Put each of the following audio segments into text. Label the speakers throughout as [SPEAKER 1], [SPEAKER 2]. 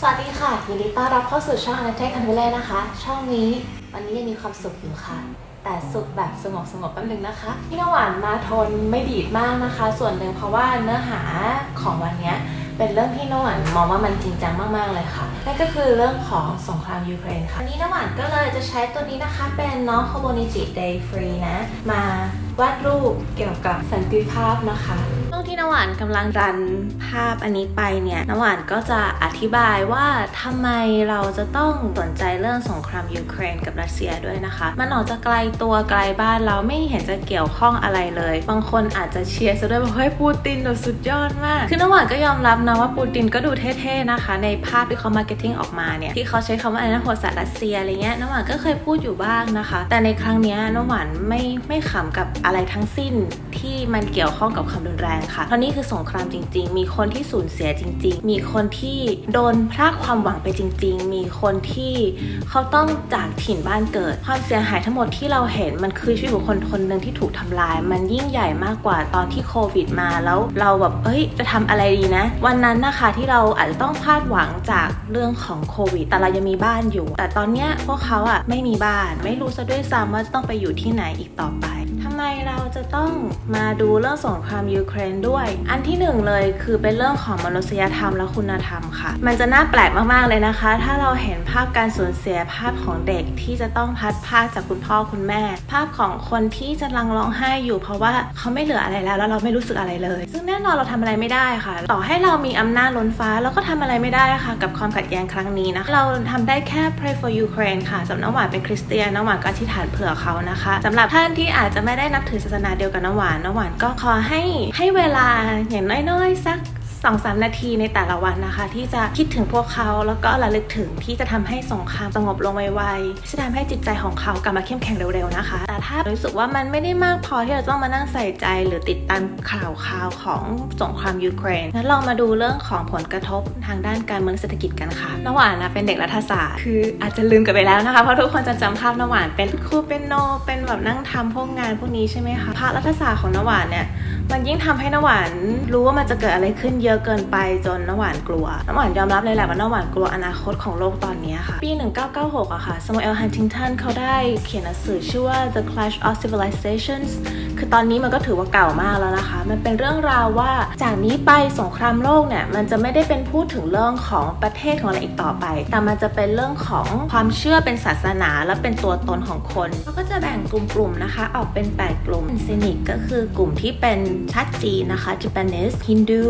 [SPEAKER 1] สวัสดีค่ะยินดีต้อนรับเข้าสู่ช่อง a n a t e c h คันเวเล่นะคะ ช่องนี้วันนี้ยังมีความสุขอยู่ค่ะ แต่สุขแบบสงบสงบแป๊บนึงนะคะพี่นำหวานมาทนไม่ดีดมากนะคะ ส่วนหนึ่งเพราะว่าเนื้อหาของวันนี้เป็นเรื่องที่นำหวานมองว่ามันจริงจังมากๆเลยค่ะนั่นก็คือเรื่องของสงครามยูเครนค่ะวันนี้นำหวานก็เลยจะใช้ตัวนี้นะคะ เป็นน้องโคโบนิจิ Day Free นะมา วาดรูปเกี่ยวกับสันติภาพนะคะช่วงที่น้ำหวานกำลังรันภาพอันนี้ไปเนี่ยน้ำหวานก็จะอธิบายว่าทำไมเราจะต้องสนใจเรื่องสงครามยูเครนกับรัสเซียด้วยนะคะ มันออกจะไกลตัวไกลบ้านเราไม่เห็นจะเกี่ยวข้องอะไรเลย บางคนอาจจะเชียร์ซะด้วยว่าเฮ้ยปูตินเราสุดยอดมาก คือน้ำหวานก็ยอมรับนะว่าปูตินก็ดูเท่ๆนะคะ ในภาพที่เขามาร์เก็ตติ้งออกมาเนี่ยที่เขาใช้คำว่าอะไรนะโหดสัตว์รัสเซียอะไรเงี้ยน้ำหวานก็เคยพูดอยู่บ้างนะคะ แต่ในครั้งนี้น้ำหวานไม่ไม่ขำกับอะไรทั้งสิ้นที่มันเกี่ยวข้องกับความรุนแรงค่ะเพราะนี่คือสงครามจริง ๆ มีคนที่สูญเสียจริง ๆ มีคนที่โดนพรากความหวังไปจริง ๆ มีคนที่เขาต้องจากถิ่นบ้านเกิด ความเสียหายทั้งหมดที่เราเห็นมันคือชีวิตของคนคนหนึ่งที่ถูกทำลาย มันยิ่งใหญ่มากกว่าตอนที่โควิดมาแล้วเราแบบเอ้ยจะทำอะไรดีนะ วันนั้นนะคะที่เราอาจจะต้องพลาดหวังจากเรื่องของโควิด แต่เรายังมีบ้านอยู่ แต่ตอนเนี้ยพวกเขาอะไม่มีบ้าน ไม่รู้ซะด้วยซ้ำว่าจะต้องไปอยู่ที่ไหนอีกต่อไปทำไมเราจะต้องมาดูเรื่องสงครามยูเครนด้วย อันที่หนึ่งเลยคือเป็นเรื่องของมนุษยธรรมและคุณธรรมค่ะ มันจะน่าแปลกมากๆเลยนะคะ ถ้าเราเห็นภาพการสูญเสียภาพของเด็กที่จะต้องพัดพรากจากคุณพ่อคุณแม่ ภาพของคนที่จะลังร้องไห้อยู่เพราะว่าเขาไม่เหลืออะไรแล้วแล้วเราไม่รู้สึกอะไรเลย ซึ่งแน่นอนเราทำอะไรไม่ได้ค่ะ ต่อให้เรามีอำนาจล้นฟ้าเราก็ทำอะไรไม่ได้ค่ะ กับความขัดแย้งครั้งนี้นะเราทำได้แค่ pray for Ukraine ค่ะสำหรับน้ำหวานเป็นคริสเตียนน้ำหวานก็อธิษฐานเผื่อเขานะคะสำหรับท่านที่อาจจะไม่ได้นับถือศาสนาเดียวกับน้ำหวานน้ำหวานก็ขอให้ให้เวลาอย่างน้อยๆ สัก สองสามนาทีในแต่ละวันนะคะ ที่จะคิดถึงพวกเขาแล้วก็ระลึกถึงที่จะทำให้สงครามสงบลงไวๆจะทำให้จิตใจของเขากลับมาเข้มแข็งเร็วๆนะคะ แต่ถ้ารู้สึกว่ามันไม่ได้มากพอที่เราต้องมานั่งใส่ใจหรือติดตามข่าวข่าวของสงครามยูเครนงั้นเรามาดูเรื่องของผลกระทบทางด้านการเมืองเศรษฐกิจกันค่ะน้ำหวานนะเป็นเด็กรัฐศาสตร์ คืออาจจะลืมกันไปแล้วนะคะเพราะทุกคนจะจำภาพน้ำหวานเป็นครูเป็นโน เป็นแบบนั่งทำพวกงานพวกนี้ใช่ไหมคะภาครัฐศาสตร์ของน้ำหวานเนี่ยมันยิ่งทำให้น้ำหวานรู้ว่ามันจะเกิดอะไรขึ้นเยอะเกินไปจนน้ำหวานกลัว น้ำหวานยอมรับเลยแหละว่าน้ำหวานกลัวอนาคตของโลกตอนนี้ค่ะ ปี 1996อะค่ะสมูเอลฮันติงตันเขาได้เขียนหนังสือชื่อว่า The Clash of Civilizations คือตอนนี้มันก็ถือว่าเก่ามากแล้วนะคะ มันเป็นเรื่องราวว่าจากนี้ไปสงครามโลกเนี่ยมันจะไม่ได้เป็นพูดถึงเรื่องของประเทศของอะไรอีกต่อไป แต่มันจะเป็นเรื่องของความเชื่อเป็นศาสนาและเป็นตัวตนของคนเขาก็จะแบ่งกลุ่มๆนะคะ ออกเป็น 8 กลุ่มซินิกก็คือกลุ่มที่เป็นชาติจีนนะคะ Japanese Hindu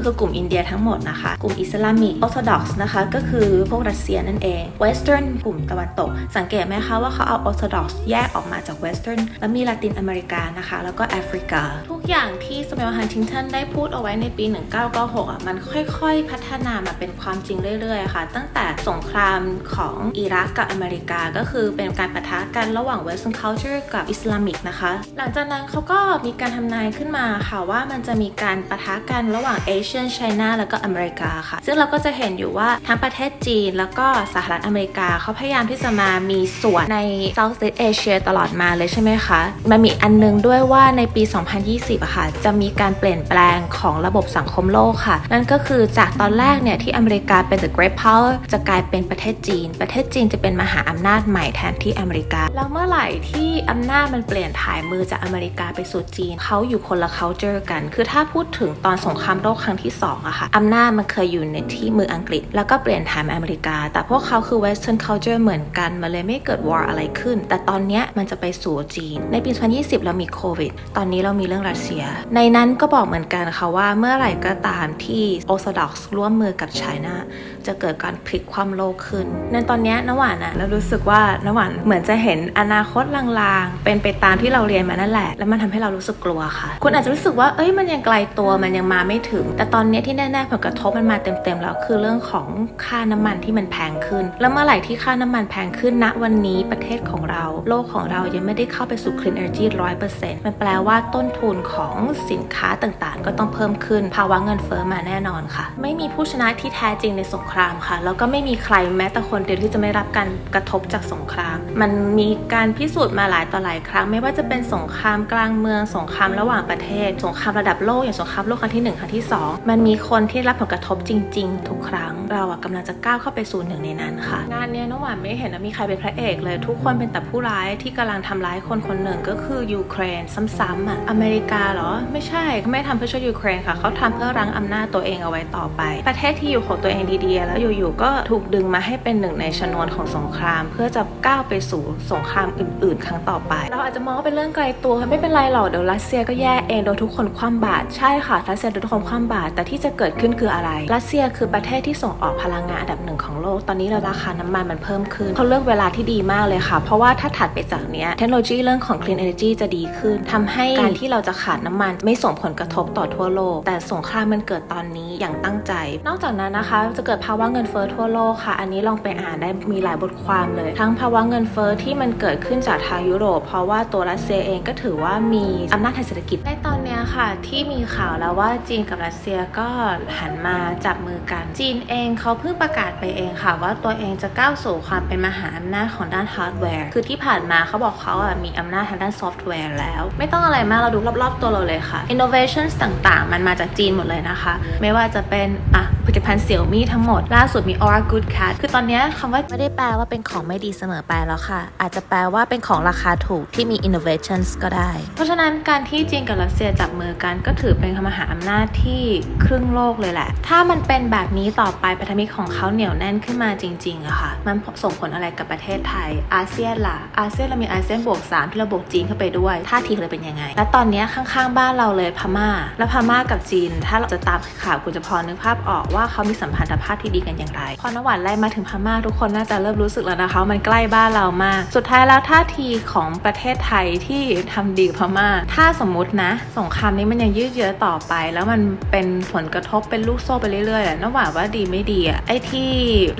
[SPEAKER 1] ก็คือกลุ่มอินเดียทั้งหมดนะคะ กลุ่มอิสลามิกออร์โธดอกซ์นะคะ ก็คือพวกรัสเซียนั่นเองเวสเทิร์นกลุ่มตะวันตก สังเกตไหมคะว่าเขาเอาออร์โธดอกซ์แยกออกมาจากเวสเทิร์นแล้วมีลาตินอเมริกานะคะ แล้วก็แอฟริกาทุก อย่างที่สมัยฮันทิงตันได้พูดเอาไว้ในปี 1996อะมันค่อยๆ พัฒนามาเป็นความจริงเรื่อยๆ ค่ะ ตั้งแต่สงครามของอิรักกับอเมริกาก็คือเป็นการปะทะกันระหว่าง Western culture กับ Islamic นะคะ หลังจากนั้นเขาก็มีการทำนายขึ้นมาค่ะว่ามันจะมีการปะทะกันระหว่าง Asian China แล้วก็อเมริกาค่ะ ซึ่งเราก็จะเห็นอยู่ว่าทั้งประเทศจีนแล้วก็สหรัฐอเมริกาเขาพยายามที่จะมามีส่วนใน Southeast Asia ตลอดมาเลยใช่ไหมคะ มันมีอันนึงด้วยว่าในปี 2020อะค่ะจะมีการเปลี่ยนแปลงของระบบสังคมโลกค่ะ นั่นก็คือจากตอนแรกเนี่ยที่อเมริกาเป็น the great power จะกลายเป็นประเทศจีน ประเทศจีนจะเป็นมหาอำนาจใหม่แทนที่อเมริกา แล้วเมื่อไหร่ที่อำนาจมันเปลี่ยนถ่ายมือจากอเมริกาไปสู่จีนเขาอยู่คนละ culture กัน คือถ้าพูดถึงตอนสงครามโลกครั้งที่สองอะค่ะอำนาจมันเคยอยู่ในที่มืออังกฤษ แล้วก็เปลี่ยนถ่ายมาอเมริกา แต่พวกเขาคือ western culture เหมือนกันมันเลยไม่เกิด war อะไรขึ้น แต่ตอนเนี้ยมันจะไปสู่จีน ในปี 2020 เรามีโควิด ตอนนี้เรามีเรื่องรัสเซียในนั้นก็บอกเหมือนกันค่ะว่าเมื่อไหร่ก็ตามที่ออสดอกร่วมมือกับไชน่าจะเกิดการพลิกความโลกขึ้น ในตอนนี้น้ำหวานอะเรารู้สึกว่าน้ำหวานเหมือนจะเห็นอนาคตลางๆ เป็นไปตามที่เราเรียนมานั่นแหละ แล้วมันทำให้เรารู้สึกกลัวค่ะ คุณอาจจะรู้สึกว่าเอ้ยมันยังไกลตัวมันยังมาไม่ถึง แต่ตอนนี้ที่แน่ๆผลกระทบมันมาเต็มๆแล้วคือเรื่องของค่าน้ำมันที่มันแพงขึ้น แล้วเมื่อไหร่ที่ค่าน้ำมันแพงขึ้นณวันนี้ประเทศของเรา โลกของเรายังไม่ได้เข้าไปสู่ clean energy ร้อยเปอร์เซ็นต์มันแปลว่าต้นทุนของสินค้าต่างๆ ก็ต้องเพิ่มขึ้น ภาวะเงินเฟ้อมาแน่นอนค่ะ ไม่มีผู้ชนะที่แท้จริงในสงครามค่ะ แล้วก็ไม่มีใครแม้แต่คนเดียวที่จะไม่รับการกระทบจากสงคราม มันมีการพิสูจน์มาหลายต่อหลายครั้ง ไม่ว่าจะเป็นสงครามกลางเมือง สงครามระหว่างประเทศ สงครามระดับโลกอย่างสงครามโลกครั้งที่หนึ่งครั้งที่สองมันมีคนที่รับผลกระทบจริง ๆ ทุกครั้ง เราอะกำลังจะก้าวเข้าไปสู่หนึ่งในนั้นค่ะ งานเนี้ยน้องหวานไม่เห็นมีใครเป็นพระเอกเลย ทุกคนเป็นแต่ผู้ร้ายที่กำลังทำร้ายคนคนหนึ่งก็คือยูเครนซ้ำๆอะอเมริกาเหรอ ไม่ใช่เขาไม่ทำเพื่อช่วยยูเครนค่ะ เขาทำเพื่อรั้งอำนาจตัวเองเอาไว้ต่อไป ประเทศที่อยู่ของตัวเองดีๆแล้วอยู่ๆก็ถูกดึงมาให้เป็นหนึ่งในชนวนของสงคราม เพื่อจะก้าวไปสู่สงครามอื่น ๆ ครั้งต่อไป เราอาจจะมองว่าเป็นเรื่องไกลตัวไม่เป็นไรหรอกเดี๋ยวรัสเซียก็แย่เองโดนทุกคนคว่ำบาตรใช่ค่ะรัสเซียโดนทุกคนคว่ำบาตรแต่ที่จะเกิดขึ้นคืออะไร รัสเซียคือประเทศที่ส่งออกพลังงานอันดับหนึ่งของโลกตอนนี้เราราคาน้ำมันมันเพิ่มขึ้นเขาเลือกเวลาที่ดีมากเลยค่ะ เพราะว่าถ้าถัดไปจากเนี้ยเทคโนโลยีเรื่องของ clean energy จะดีขึ้นทำให้การที่เราจะขาดน้ำมันไม่ส่งผลกระทบต่อทั่วโลก แต่สงครามมันเกิดตอนนี้อย่างตั้งใจ นอกจากนั้นนะคะจะเกิดภาวะเงินเฟ้อทั่วโลกค่ะ อันนี้ลองไปอ่านได้มีหลายบทความเลย ทั้งภาวะเงินเฟ้อที่มันเกิดขึ้นจากทางยุโรป เพราะว่าตัวรัสเซียเองก็ถือว่ามีอำนาจทางเศรษฐกิจในตอนนี้ค่ะ ที่มีข่าวแล้วว่าจีนกับรัสเซียก็หันมาจับมือกันจีนเองเขาเพิ่งประกาศไปเองค่ะ ว่าตัวเองจะก้าวสู่ความเป็นมหาอำนาจของด้านฮาร์ดแวร์คือที่ผ่านมาเขาบอกเขาอะมีอำนาจทางด้านซอฟต์แวร์แล้ว ไม่ต้องอะไรมากเราดูรอบๆตัวเราเลยค่ะ innovations ต่างๆ มันมาจากจีนหมดเลยนะคะ ไม่ว่าจะเป็นอะ ลิตภัณฑ์เสี่ยวมี่ทั้งหมด ล่าสุดมี Aura Good Cat คือตอนเนี้ยคำว่าไม่ได้แปลว่าเป็นของไม่ดีเสมอไปแล้วค่ะ อาจจะแปลว่าเป็นของราคาถูกที่มี innovations ก็ได้ เพราะฉะนั้นการที่จีนกับรัสเซียจับมือกันก็ถือเป็นมหาอำนาจที่ครึ่งโลกเลยแหละ ถ้ามันเป็นแบบนี้ต่อไปพันธมิตรของเขาเหนียวแน่นขึ้นมาจริงๆอะค่ะ มันส่งผลอะไรกับประเทศไทย อาเซียนล่ะ อาเซียนเรามีอาเซียนบวกสามที่เราบวกจีนเข้าไปด้วย ท่าทีเลยเป็นยังไง และตอนเนี้ยข้างๆ บ้านเราเลยพม่า และพม่ากับจีน ถ้าเราจะตามข่าวคุณจะพอนึกภาพออกว่าาเขามีสัมพันธภาพที่ดีกันอย่างไร พอนวัดไล่มาถึงพม่าทุกคนน่าจะเริ่มรู้สึกแล้วนะคะ มันใกล้บ้านเรามาก สุดท้ายแล้วท่าทีของประเทศไทยที่ทำดีกับพม่า ถ้าสมมุตินะ สงครามนี้มันยังยืดเยื้อต่อไป แล้วมันเป็นผลกระทบเป็นลูกโซ่ไปเรื่อยๆแหละนว่าว่าดีไม่ดีอะไอ้ที่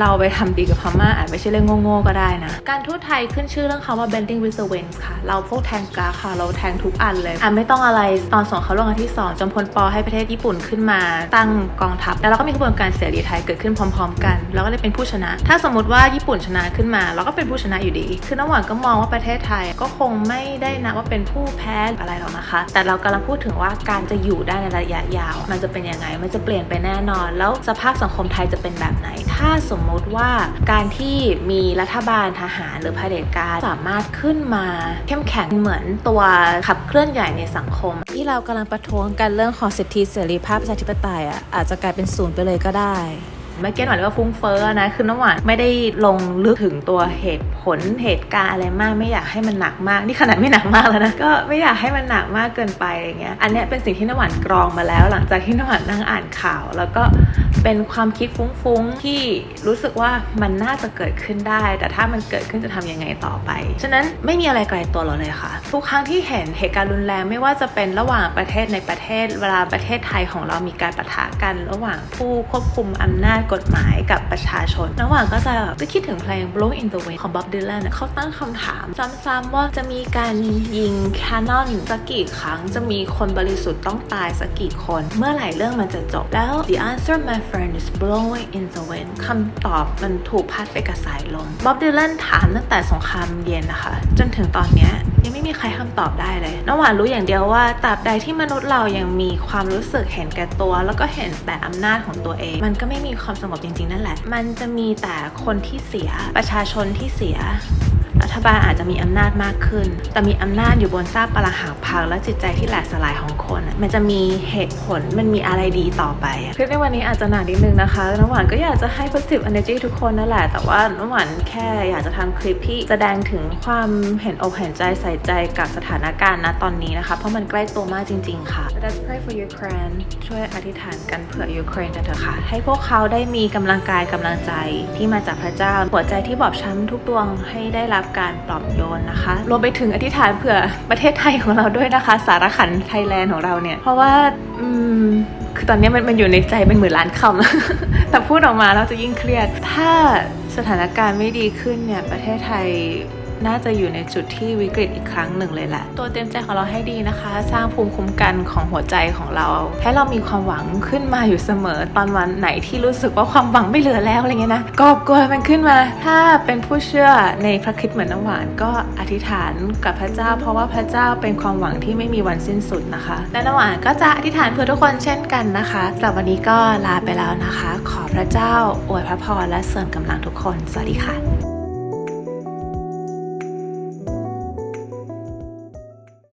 [SPEAKER 1] เราไปทำดีกับพม่าอาจไม่ใช่เรื่องโง่ๆก็ได้นะ การทูตไทยขึ้นชื่อเรื่องคำว่า bending with the winds ค่ะ เราพวกแทงกาค่ะ เราแทงทุกอันเลย อะไม่ต้องอะไรตอนสงครามโลกครั้งที่สองจอมพลปอให้ประเทศญี่ปุ่นขึ้นมาตั้งกองทัพ แล้วเราก็มีกระบวนการเสรีไทยเกิดขึ้นพร้อม ๆ กัน แล้วก็ได้เป็นผู้ชนะ ถ้าสมมติว่าญี่ปุ่นชนะขึ้นมา เราก็เป็นผู้ชนะอยู่ดี คือน้ำหวานก็มองว่าประเทศไทยก็คงไม่ได้นับว่าเป็นผู้แพ้อะไรหรอกนะคะ แต่เรากำลังพูดถึงว่าการจะอยู่ได้ในระยะยาว มันจะเป็นยังไง มันจะเปลี่ยนไปแน่นอน แล้วสภาพสังคมไทยจะเป็นแบบไหน ถ้าสมมติว่าการที่มีรัฐบาลทหารหรือเผด็จการสามารถขึ้นมาเข้มแข็งเหมือนตัวขับเคลื่อนใหญ่ในสังคม ที่เรากำลังประท้วงกันเรื่องของสิทธิเสรีภาพประชาธิปไตยอะอาจจะกลายเป็นศูนย์ไปเลยเลยก็ได้ เมื่อกี้หวานเรียกว่าฟุ้งเฟ้อนะ คือน้ำหวานไม่ได้ลงลึกถึงตัวเหตุผลเหตุการณ์อะไรมาก ไม่อยากให้มันหนักมาก นี่ขนาดไม่หนักมากแล้วนะ ก็ไม่อยากให้มันหนักมากเกินไปอะไรเงี้ย อันเนี้ยเป็นสิ่งที่น้ำหวานกรองมาแล้ว หลังจากที่น้ำหวานนั่งอ่านข่าว แล้วก็เป็นความคิดฟุ้งๆที่รู้สึกว่ามันน่าจะเกิดขึ้นได้ แต่ถ้ามันเกิดขึ้นจะทำยังไงต่อไป ฉะนั้นไม่มีอะไรไกลตัวเราเลยค่ะ ทุกครั้งที่เห็นเหตุการณ์รุนแรงไม่ว่าจะเป็นระหว่างประเทศในประเทศ เวลาประเทศไทยของเรามีการปะทะกัน ระหว่างผู้ควบคุมอำนาจกฎหมายกับประชาชนระหว่างก็จะก็คิดถึงเพลง Blow in the Wind ของ Bob Dylan เขาตั้งคำถามซ้ำๆว่าจะมีการยิงแคนนอนสักกี่ครั้ง จะมีคนบริสุทธิ์ต้องตายสักกี่คน เมื่อไหร่เรื่องมันจะจบ แล้ว the answer my friend is blowing in the wind คำตอบมันถูกพัดไปกับสายลม Bob Dylan ถามตั้งแต่สงครามเย็นนะคะ จนถึงตอนเนี้ยยังไม่มีใครคำตอบได้เลยน้องหวานรู้อย่างเดียวว่าตราบใดที่มนุษย์เรายังมีความรู้สึกเห็นแก่ตัว แล้วก็เห็นแต่อำนาจของตัวเอง มันก็ไม่มีความสงบจริงๆนั่นแหละ มันจะมีแต่คนที่เสียประชาชนที่เสีย รัฐบาลอาจจะมีอำนาจมากขึ้น แต่มีอำนาจอยู่บนซากปรักหักพังและจิตใจที่แหลกสลายของคนอะมันจะมีเหตุผลมันมีอะไรดีต่อไปอะคลิปในวันนี้อาจจะหนานิดนึงนะคะน้ำหวานก็อยากจะให้ positive energy ทุกคนนั่นแหละ แต่ว่าน้ำหวานแค่อยากจะทำคลิปที่แสดงถึงความเห็นอกเห็นใจใส่ใจกับสถานการณ์ณตอนนี้นะคะ เพราะมันใกล้ตัวมากจริง ๆ ค่ะ Let's pray for Ukraine ช่วยอธิษฐานกันเผื่อยูเครนกันเถอะค่ะ ให้พวกเขาได้มีกำลังกายกำลังใจที่มาจากพระเจ้าหัวใจที่บอบช้ำทุกดวงให้ได้รับการปลอบโยนนะคะ รวมไปถึงอธิษฐานเผื่อประเทศไทยของเราด้วยนะคะ สารขันไทยแลนด์ของเราเนี่ย เพราะว่าอืมคือตอนนี้มันมันอยู่ในใจเป็นหมื่นล้านคำแต่พูดออกมาเราจะยิ่งเครียด ถ้าสถานการณ์ไม่ดีขึ้นเนี่ยประเทศไทย น่าจะอยู่ในจุดที่วิกฤตอีกครั้งหนึ่งเลยแหละ ตัวเตรียมใจของเราให้ดีนะคะ สร้างภูมิคุ้มกันของหัวใจของเรา ให้เรามีความหวังขึ้นมาอยู่เสมอ ตอนวันไหนที่รู้สึกว่าความหวังไม่เหลือแล้วอะไรเงี้ยนะกอบโกยมันขึ้นมา ถ้าเป็นผู้เชื่อในพระคริสต์เหมือนน้ำหวาน ก็อธิษฐานกับพระเจ้า เพราะว่าพระเจ้าเป็นความหวังที่ไม่มีวันสิ้นสุดนะคะ และน้ำหวานก็จะอธิษฐานเพื่อทุกคนเช่นกันนะคะสำหรับวันนี้ก็ลาไปแล้วนะคะ ขอพระเจ้าอวยพระพรและเสริมกำลังทุกคน สวัสดีค่ะ